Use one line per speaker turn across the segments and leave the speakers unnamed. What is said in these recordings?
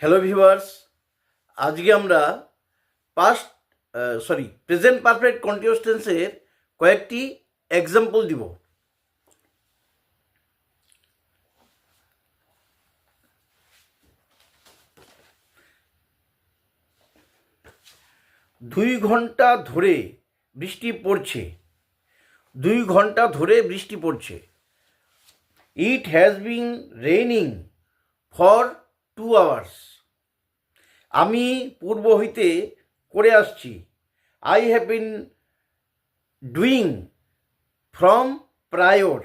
Hello viewers আজকে আমরা past sorry present perfect continuous টেন্সের কয়েকটি এক্সাম্পল দিব। দুই ঘণ্টা ধরে বৃষ্টি পড়ছে। দুই ঘণ্টা ধরে বৃষ্টি পড়ছে। It has been raining for two hours আমি পূর্ব হইতে করে আসছি। I have been doing from prior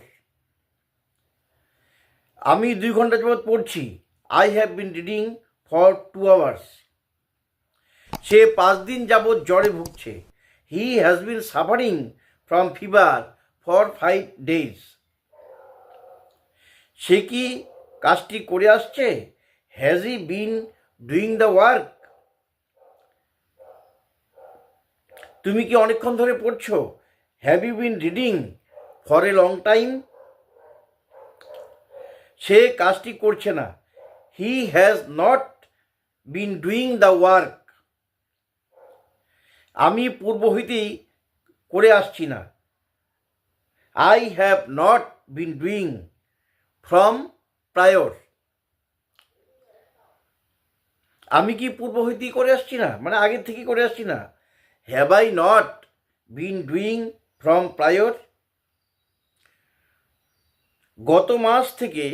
আমি দুই ঘণ্টা যাবৎ পড়ছি। I have been reading for two hours সে পাঁচ দিন যাবৎ জ্বরে ভুগছে। He has been suffering from fever for five days সে কি কাজটি করে আসছে? Has he been doing the work তুমি কি অনেকক্ষণ ধরে পড়ছো? Have you been reading for a long time সে কাজটি করছে না। He has not been doing the work আমি পূর্ব হইতেই করে আসছি না। I have not been doing from prior আমি কি পূর্ব হইতেই করে আসছি না? মানে আগের থেকে করে আসছি না? Have I not been doing from prior গত মাস থেকে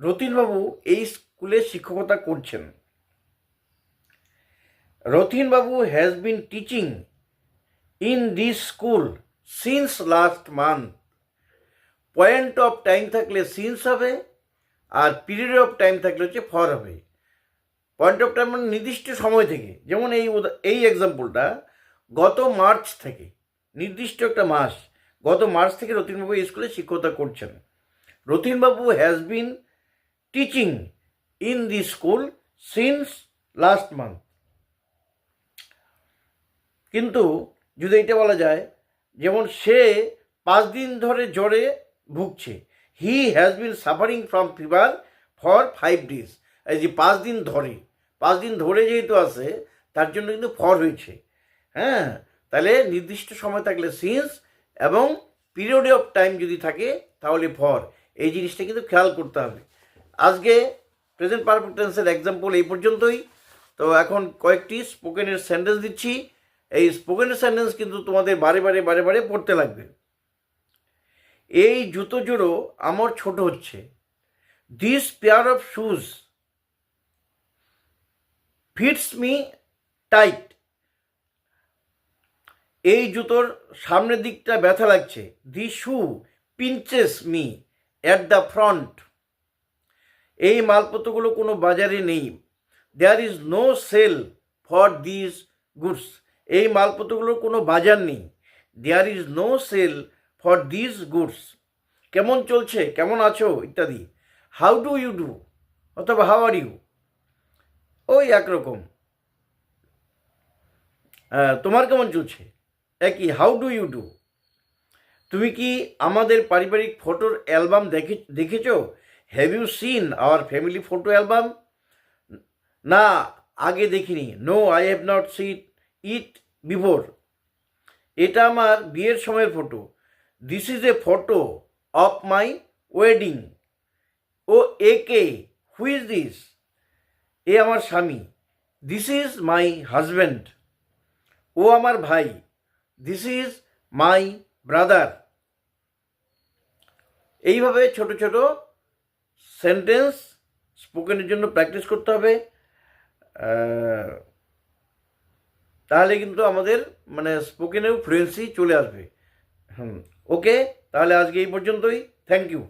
রতিনবাবু এই স্কুলে শিক্ষকতা করছেন। Ratinbabu has been teaching in this school since last month point of time থাকলে সিন্স হবে, আর পিরিয়ড অফ টাইম থাকলে হচ্ছে ফর হবে। পয়েন্ট অফ টাইম নির্দিষ্ট সময় থেকে। যেমন এই এই এক্সাম্পলটা গত মার্চ থেকে, নির্দিষ্ট একটা মাস, গত মার্চ থেকে রতিনবাবু স্কুলে শিক্ষকতা করছেন। Ratinbabu has been teaching in the school since last month কিন্তু যদি এটা বলা যায়, যেমন সে পাঁচ দিন ধরে জ্বরে ভুগছে he has been suffering from fever for five days এই যে পাঁচ দিন ধরে পাঁচ দিন ধরে যেহেতু আছে, তার জন্য কিন্তু ফর হয়েছে। হ্যাঁ? তাহলে নির্দিষ্ট সময় থাকলে সিন্স এবং পিরিয়ড অফ টাইম যদি থাকে, তাহলে ফর। এই জিনিসটা কিন্তু খেয়াল করতে হবে। আজকে প্রেজেন্ট পারফেক্ট টেন্সের এক্সাম্পল এই পর্যন্তই। তো এখন কয়েকটি স্পোকেনের সেন্টেন্স দিচ্ছি। এই স্পোকেনের সেন্টেন্স কিন্তু তোমাদের বারে বারে বারে বারে পড়তে লাগবে। এই জুতো জোড়ো আমার ছোট হচ্ছে। This pair of shoes fits me tight. এই জুতোর সামনের দিকটা ব্যথা লাগছে। The shoe pinches me at the front. এই মালপত্রগুলো কোনো বাজারে নেই। There is no sale for this goods. এই মালপত্রগুলোর কোনো বাজার নেই। There is no sale for this goods. কেমন চলছে? কেমন আছো? ইত্যাদি। How do you do? অথবা হাউ আর ইউ? ওই একরকম। তোমার কেমন চলছে? একই হাউ ডু ইউ ডু তুমি কি আমাদের পারিবারিক ফটোর অ্যালবাম দেখে, দেখেছ? Have you seen our family photo album না, আগে দেখিনি। No I have not seen it before এটা আমার বিয়ের সময়ের photo this is a photo of my wedding ও এ কে? হু ইজ দিস এ আমার স্বামী। দিস ইজ মাই হাজব্যান্ড ও আমার ভাই। দিস ইজ মাই ব্রাদার এইভাবে ছোট ছোট সেন্টেন্স স্পোকেনের জন্য প্র্যাকটিস করতে হবে। তাহলে কিন্তু আমাদের মানে স্পোকেনেও ফ্লুয়েন্সি চলে আসবে। হুম ওকে তাহলে আজকে এই পর্যন্তই। Thank you